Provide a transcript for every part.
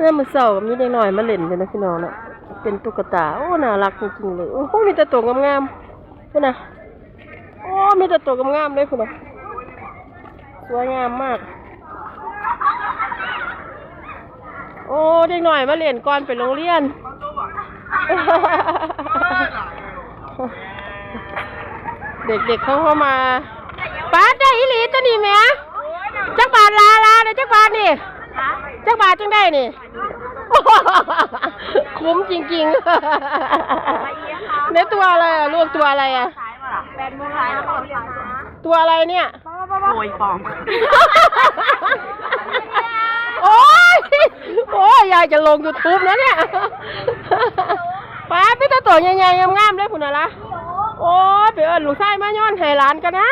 เนี่ยมันเศร้ากับมีเด็กหน่อยมาเล่นกันนะพี่น้องนะเป็นตุ๊กตา โอ้ น่ารักจริงๆเลย โอ้โหมีแต่ตัวงามๆพุ่นะโอ้ มีแต่ตัวงามๆเลยพุ่นะสวยงามมาก โอ้ เด็กหน่อยมาเล่นก่อนไปโรงเรียน เด็กๆเขาเข้ามาป้าได้อีหลีตัวนี้แหม่จักบาทลาลาได้จักบาทนี่จักบาทจังได้นี่ คุ้มจริงๆเนี่ยตัวอะไรอะลูกตัวอะไรอะ แปดโมงขายแล้วก็ขายตัวอะไรเนี่ยโวยปลอม โอ้ย โอ้ยยายจะลงยูทูบนะเนี่ยป้าพี่ตาตัวใหญ่ๆงามๆเลยคุณน่ะละโอ้ยไปเอิญลูกชายมาย้อนให้หลานกันนะ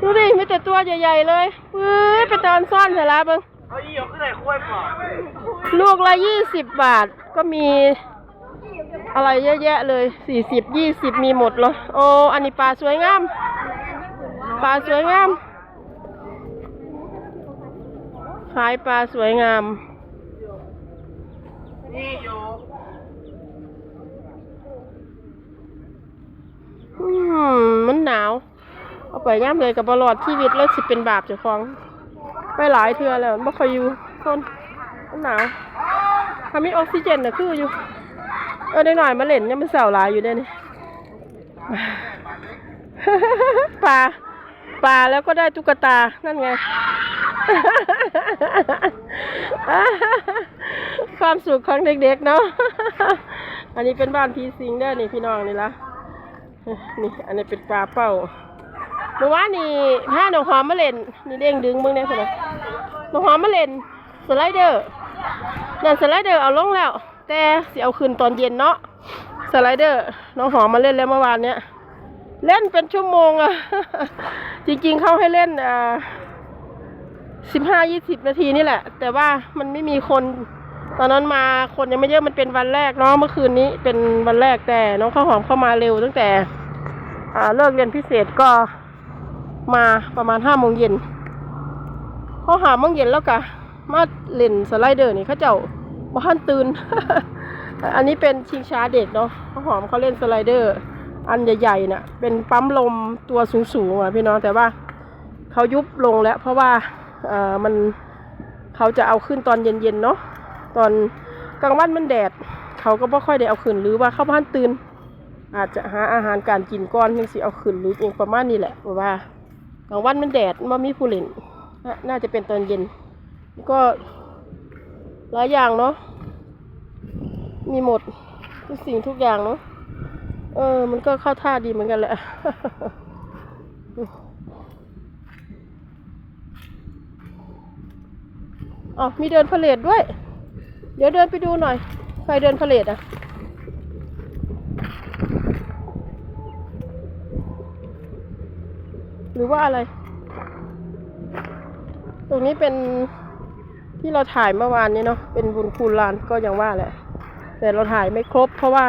ดูดิมีแต่ตัวใหญ่ๆเลยเฮ้ยไปตอนซ่อนเถอะละเบิง เอาอีหยกขึ้นไหนคุ้ยปลอมลูกละยี่สิบบาทก็มี อะไรเยอะแยะเลยสี่สิบยี่สิบมีหมดเลยโอ้อันนี้ปลาสวยงามปลาสวยงามขายปลาสวยงามนี่โยกอืมมันหนาว เอาไปย่ำเลยกับบลอดชีวิตแล้วสิเป็นบาปเจ้าของ ไปหลายเทือแล้วไม่ค่อยอยู่คนหนาวถ้ามีออกซิเจนน่ะคืออยู่ เออได้หน่อยมาเล่นยังมันเสาหลายอยู่เด้นี่ปลาปลาแล้วก็ได้ตุ๊กตา นั่นไง ความสุขของเด็กๆเนาะ อันนี้เป็นบ้านพีสิงเด้อนี่พี่น้องนี่ละนี่ อันนี้เป็นปลาเป้าเมื่อวานนี่ถ้าหนองหอมมาเล่น นี่เด้งดึงเบิ่งได้คนละห นองหอมมาเล่นสไลเดอร์นั่นสไลเดอร์เอาลงแล้ว แต่สิเอาคืนตอนเย็นเนาะสไลเดอร์น้องหอมมาเล่นแล้วเมื่อวานเนี้ยเล่นเป็นชั่วโมงอะจริงๆเขาให้เล่นอ่าสิบห้ายี่สิบนาทีนี่แหละ แต่ว่ามันไม่มีคน ตอนนั้นมาคนยังไม่เยอะมันเป็นวันแรกเนาะเมื่อคืนนี้เป็นวันแรกแต่น้องข้าวหอมเข้ามาเร็วตั้งแต่อ่าเลิกเรียนพิเศษก็มาประมาณห้าโมงเย็น พอหาโมงเย็นแล้วกะมาเล่นสไลเดอร์นี่เขาเจ้าบ้านตื่น อันนี้เป็นชิงช้าเด็กเนาะเขาหอมเขาเล่นสไลเดอร์ อันใหญ่ๆน่ะ เป็นปั๊มลมตัวสูงๆอะพี่น้องแต่ว่าเขายุบลงแล้ว เพราะว่าเอ่อมันเขาจะเอาขึ้นตอนเย็นๆเนาะตอนกลางวันมันแดด เขาก็ไม่ค่อยได้เอาขึ้นหรือว่าเข้าบ้านตื่น อาจจะหาอาหารการกินก่อนยังสิเอาขึ้นหรือเองประมาณนี้แหละเพราะว่ากลางวันมันแดดมันมีผู้เล่น น่าน่าจะเป็นตอนเย็น ก็หลายอย่างเนาะ มีหมดทุกสิ่งทุกอย่างเนาะ เออ มันก็เข้าท่าดีเหมือนกันแหละ อ๋อ มีเดินพาเลทด้วย เดี๋ยวเดินไปดูหน่อย ใครเดินพาเลทอะหรือว่าอะไร ตรงนี้เป็นที่เราถ่ายเมื่อวานนี้เนาะเป็นบุญคูณลานก็ยังว่าแหละ แต่เราถ่ายไม่ครบ เพราะว่า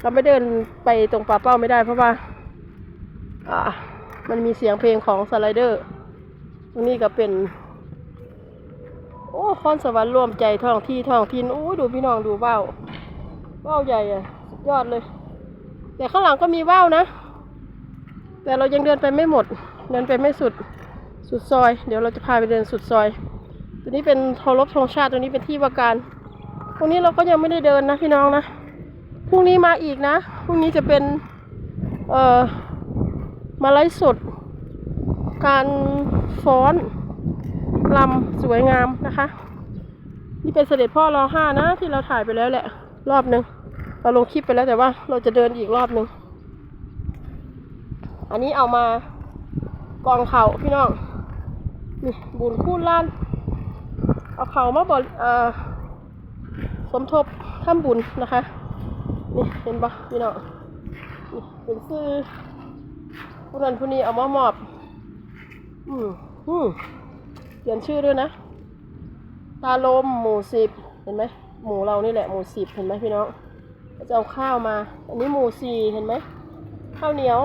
เราไม่เดินไปตรงป่าเป้าไม่ได้ เพราะว่า อ่า มันมีเสียงเพลงของสไลเดอร์ ตรงนี้ก็เป็น โอ้คอนสวรรค์รวมใจท่องที่ท่องทินโอ้ยดูพี่น้องดูว่าวว่าวใหญ่อะสุดยอดเลย แต่ข้างหลังก็มีว่าวนะ แต่เรายังเดินไปไม่หมด เดินไปไม่สุด สุดซอย เดี๋ยวเราจะพาไปเดินสุดซอย ตัวนี้เป็นทรบธงชาติตัวนี้เป็นที่ว่าการตรงนี้เราก็ยังไม่ได้เดินนะพี่น้องนะพรุ่งนี้มาอีกนะพรุ่งนี้จะเป็นเอ่อมาไลฟ์สด การฟ้อนลำสวยงามนะคะ นี่เป็นเสด็จพ่อรอห้านะ ที่เราถ่ายไปแล้วแหละ รอบหนึ่งเราลงคลิปไปแล้วแต่ว่าเราจะเดินอีกรอบหนึ่งอันนี้เอามากองเขาพี่น้อง นี่บุญคูณล้าน เอาเขามาบอเอ่อสมทบทำบุญนะคะ นี่เห็นปะพี่น้องนี่เป็นซื้อผู้นั้นผู้นี้เอามามอบ อืมอืมเขียนชื่อด้วยนะ ตาลมหมู่สิบเห็นไหมหมูเรานี่แหละหมูสิบเห็นไหมพี่น้องจะเอาข้าวมา อันนี้หมูสี่เห็นไหมข้าวเหนียว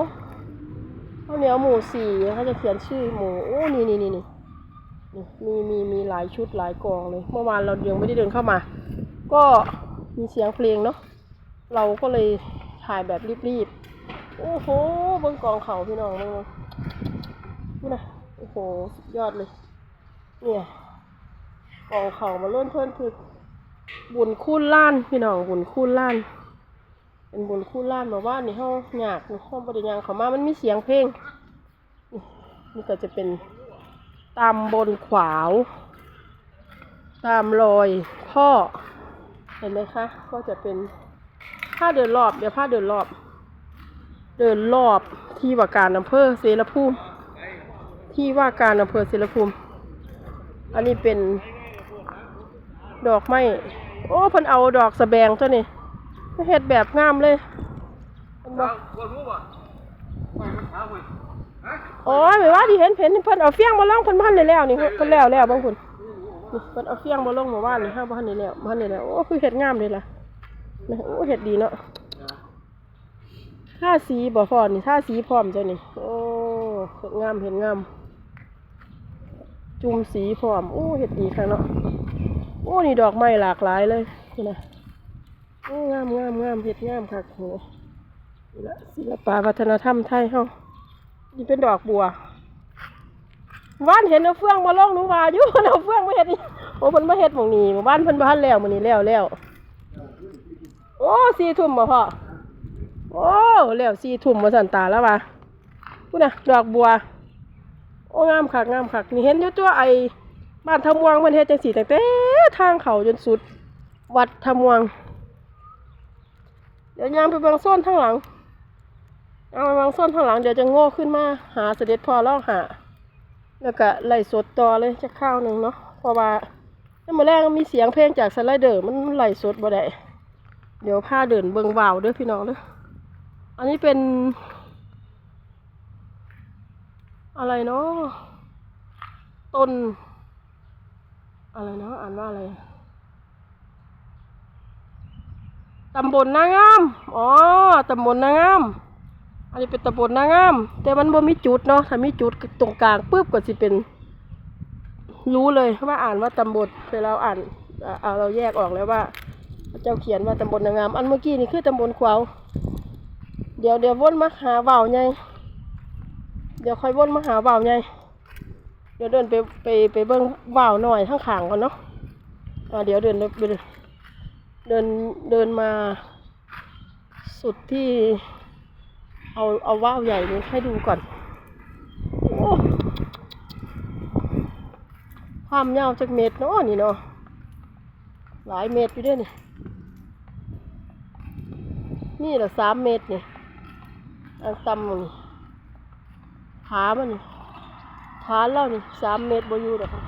ข้าวเหนียวหมูสี่เขาจะเขียนชื่อหมูโอ้นี่นี่นี่นี่ มีมีมีหลายชุดหลายกองเลย เมื่อวานเรายังไม่ได้เดินเข้ามา ก็มีเสียงเพลงเนาะเราก็เลยถ่ายแบบรีบๆ โอ้โหบิ้งกองเขาพี่น้องบิ้งนี่นะโอ้โหสุดยอดเลย เนี่ยกองเขามาเลื่อนเพื่อนถึกบุญคูนล้านพี่น้องบุญคูนล้าน เป็นบุญคูนล้านมาว่านี่เฮาหยากนี่ห้องบริยางเขามามันมีเสียงเพลงนี่ก็จะเป็น ตามบนขวาว ตามรอยพ่อ เห็นไหมคะ ก็จะเป็นผ้าเดินรอบ เดี๋ยวผ้าเดินรอบ เดินรอบที่ว่าการอำเภอเสรภูมิ ที่ว่าการอำเภอเสรภูมิ อันนี้เป็นดอกไม้ โอ้เพิ่นเอาดอกสแบงตัวนี้เฮ็ดแบบงามเลยเห็นบ่ โอ้ยไม่ว่าที่เห็นเห็นเพิ่นเอาเฟียงมาลงเพิ่นบ่ทันได้แล้วนี่เพิ่นแล้วแล้วบางคนนี่เพิ่นเอาเฟียงมาลงเมื่อวานนี่ห้าบ่ทันได้แล้วบ่ทันได้แล้วโอ้คือเฮ็ดงามเลยล่ะนะโอ้เฮ็ดดีเนาะท่าสีบ่พอนี่ท่าสีพร้อมจ้ะนี่โอ้เฮ็ดงามเฮ็ดงาม จุ่มสีพร้อมโอ้เฮ็ดดีค่ะเนาะโอ้นี่ดอกไม้หลากหลายเลยนี่นะโอ้งามงามงามเห็ดงามค่ะโหนี่ละศิลปะวัฒนธรรมไทยเฮา นี่เป็นดอกบัวบ้านเห็นเอาเฟืองมาล่องหนูว่าอยู่เอาเฟืองมาเห็ดนี่โอ้เพิ่นมาเห็ดหมองนี้หมู่บ้านเพิ่นบ้านแล้วมื้อนี้แล้วแล้วโอ้สี่ทุ่มบ่พ่อโอ้แล้วสี่ทุ่มมาสันตาแล้ววะพูดนะดอกบัว โอ้งามคักงามคักนี่เห็นอยู่ตัวไอบ้านทำวางมันเฮ็ดจังสีแต่แต่ทางเขาจนสุด วัดทำวางเดี๋ยวยามไปบางส้นทางหลัง เอาบางส้นทางหลังเดี๋ยวจะโง่ขึ้นมา หาเสด็จพ่อล่องหา แล้วก็ไล่สดต่อเลยจะข้าวหนึ่งเนาะเพราะว่าถ้ามาแรกมีเสียงเพลงจากสไลเดอร์มันไล่สดบ่ได้เดี๋ยวผ้าเดินเบิงวาวด้อพี่น้องเด้ออันนี้เป็น อะไรเนาะต้น อะไรเนาะอ่านว่าอะไรตำบลนางาม อ๋อ ตำบลนางาม อันนี้เป็นตำบลนางาม แต่มันบ่มีจุดเนาะถ้ามีจุดตรงกลางปุ๊บก็สิเป็น รู้เลยว่าอ่านว่าตำบลแต่เราอ่านเอาเราแยกออกแล้วว่า เจ้าเขียนว่าตำบลนางาม อันเมื่อกี้นี่คือตำบลขวาวเดี๋ยวเดี๋ยววนมาหาว่าวไงเดี๋ยวค่อยวนมาหาว่าวไงเดี๋ยวเดินไปไปไปเบิ้งว่าวหน่อยข้างขางก่อนเนาะอ่าเดี๋ยวเดินเดินเดินเดินมาสุดที่ เอาเอาว่าวใหญ่นี้ให้ดูก่อนโอ้ความยาวจากเมตรเนาะนี่เนาะหลายเมตรอยู่ด้วยนี่นี่เหรอสามเมตรนี่อันตำมันขามันขานเรานี่สามเมตรบอยู่เด้อค่ะ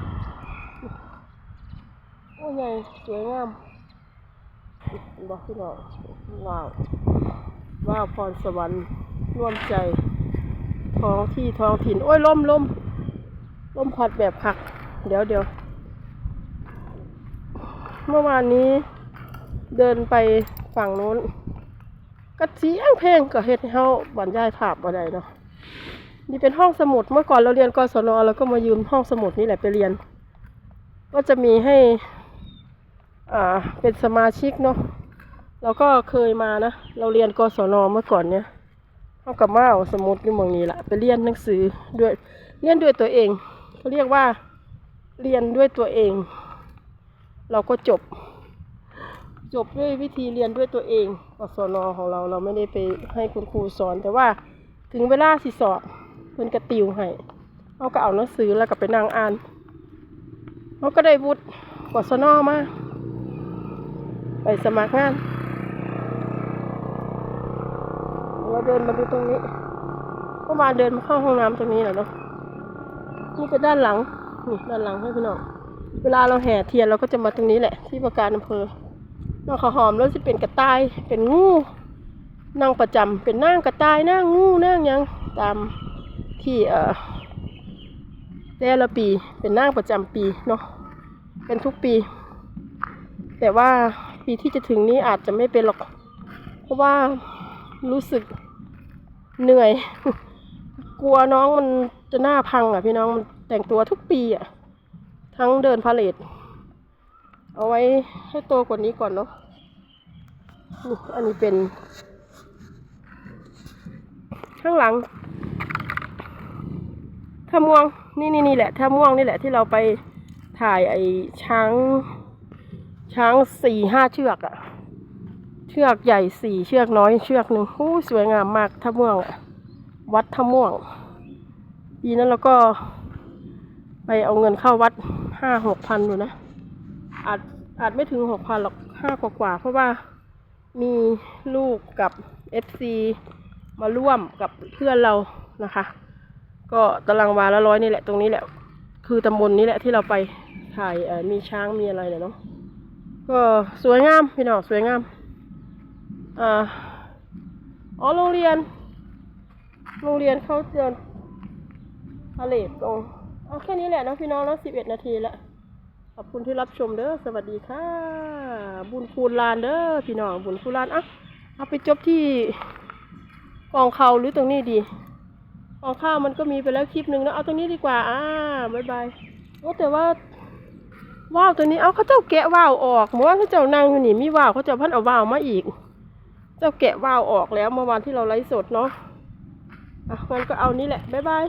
โอ้ยใหญ่สวยงามบอกพี่น้องว้าวว้าวพรสวรรค์ ร่วมใจ ท้องที่ท้องถิ่น โอ้ยล่มล่มล่มพัดแบบผัก เดี๋ยวเดี๋ยวเมื่อวานนี้เดินไปฝั่งโน้นกระเสียงเพลงก็เฮ็ดให้เฮาบรรยายภาพบ่ได้เนาะนี่เป็นห้องสมุดเมื่อก่อนเราเรียนกศนเราก็มายืมห้องสมุดนี่แหละไปเรียน ก็จะมีให้อ่าเป็นสมาชิกเนาะเราก็เคยมานะ เราเรียนกศนเมื่อก่อนเนี่ย เท่ากับมาเอาสมุดอยู่เมืองนี้แหละไปเรียนหนังสือด้วยเรียนด้วยตัวเองเขาเรียกว่าเรียนด้วยตัวเอง เราก็จบ จบด้วยวิธีเรียนด้วยตัวเองกศนของเราเราไม่ได้ไปให้คุณครูสอน แต่ว่าถึงเวลาสิสอบเพิ่นกระติวให้เขาก็เอาหนังสือแล้วก็ไปนั่งอ่านเขาก็ได้วุฒิกศนมาไปสมัครงาน เดินมาดูตรงนี้เมื่อวานเดินมาเข้าห้องน้ำตรงนี้แหละเนาะนี่เป็นด้านหลังนี่ด้านหลังให้พี่น้องเวลาเราแห่เทียนเราก็จะมาตรงนี้แหละ ที่ประการอำเภอนอกขาหอมแล้วจะเป็นกระต่ายเป็นงูนั่งประจำเป็นนั่งกระต่ายนั่งงูนั่งยังตามที่เอ่อแต่ละปีเป็นนางประจำปีเนาะเป็นทุกปี แต่ว่าปีที่จะถึงนี้อาจจะไม่เป็นหรอก เพราะว่ารู้สึก เหนื่อย กลัวน้องมันจะหน้าพังอะ พี่น้องมันแต่งตัวทุกปีอะ ทั้งเดินพาเลทเอาไว้ให้โตกว่านี้ก่อนเนาะนี่อันนี้เป็น ข้างหลังท่าม่วงนี่นี่นี่แหละท่าม่วงนี่แหละที่เราไปถ่ายไอ้ช้าง ช้างสี่ห้าเชือกอะ เชือกใหญ่สี่เชือกน้อยเชือกหนึ่งโอ้สวยงามมากท่าม่วงอะวัดท่าม่วง ปีนั้นเราก็ ไปเอาเงินเข้าวัดห้าหกพันอยู่นะ อาจอาจไม่ถึงหกพันหรอกห้ากว่ากว่าเพราะว่ามีลูกกับเอฟซีมาร่วมกับเพื่อนเรานะคะ ก็ตารางวาละร้อยนี่แหละตรงนี้แหละ คือตำบลนี้แหละที่เราไปถ่ายมีช้างมีอะไรเนี่ยเนาะก็สวยงามพี่น้องสวยงาม อ่าอ๋อโรงเรียน โรงเรียนเขาเดินพาเลทลงเอาแค่นี้แหละนะพี่น้องแล้วสิบเอ็ดนาทีแล้วขอบคุณที่รับชมเด้อสวัสดีค่ะ บุญคูณลานเด้อพี่น้องบุญคูณลานอะเอาไปจบที่กองเขาหรือตรงนี้ดีกองข้าวมันก็มีไปแล้วคลิปหนึ่งนะเอาตรงนี้ดีกว่าอ่าบายบายโอ้แต่ว่าว่าวตัวนี้เอาเขาเจ้าแกะว่าวออกเมื่อวานเขาเจ้านั่งอยู่นี่มีว่าวเขาเจ้าพันเอาว่าวมาอีก เจ้าแกะว่าวออกแล้วเมื่อวานที่เราไลฟ์สดเนาะอะมันก็เอานี้แหละ บ๊ายบาย